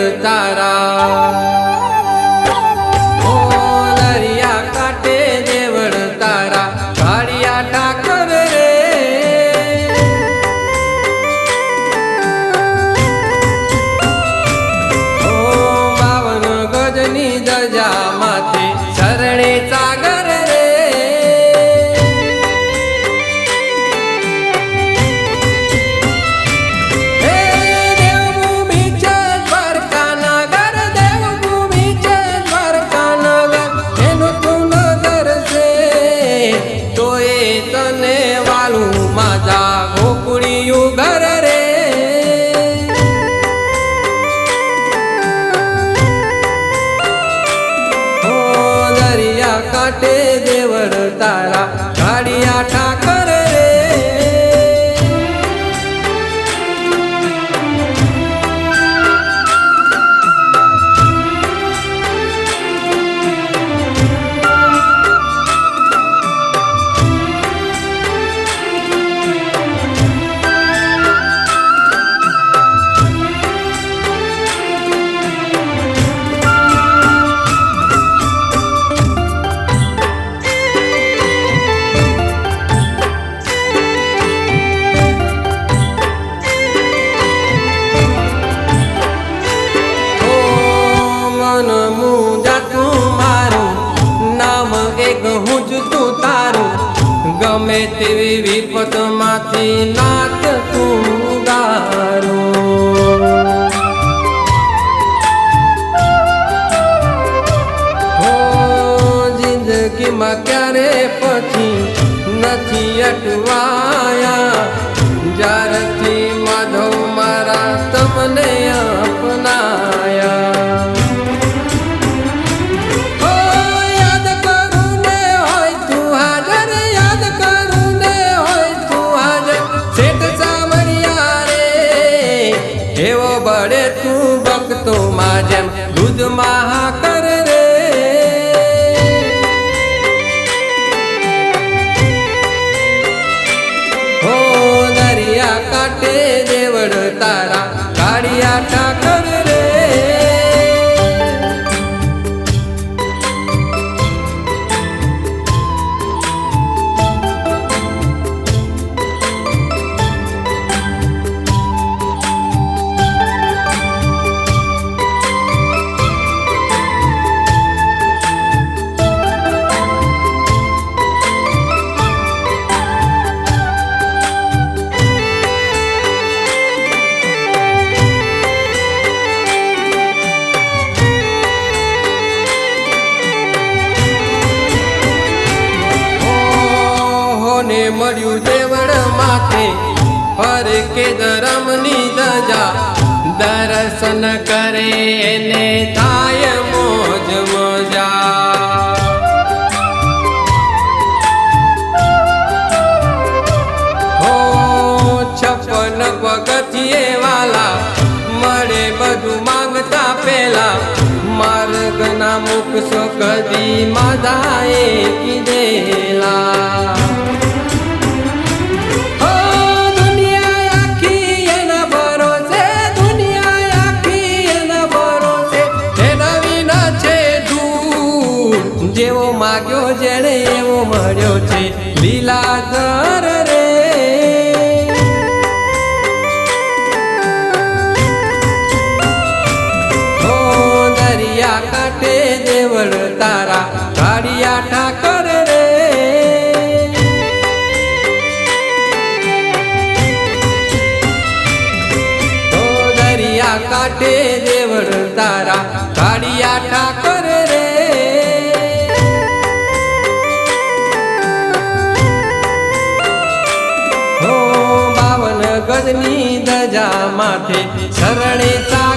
કાંઠે દેવળ માજા ગોકુળિયું ઘર રે. દરિયા કાંઠે ગમે તેવી વિપદમાંથી નાથ તું ગારું. જિંદગીમાં ક્યારે પછી નથી અટવાયા? જ્યારથી માધવ મારા તમને કાળિયા ઠાકર રે મળ્યું દેવળ માથે. પર કે ધરમની દજા દર્શન કરે ને થાય મોજ મજા. હો છપ્પન પગથિયે વાલા, મળે બધું માંગતા પેલા માર્ગના મુખ કદી માધાએ કીધેલા. જેવો માગ્યો જેણે એવો મળ્યો છે. લીલાધર રે. ઓ દરિયા કાંઠે દેવળ તારા કાળિયા ઠાકર રે. ઓ દરિયા કાંઠે દેવળ તારા કાળિયા ઠાકર ગજની દજા માથે શરણે સા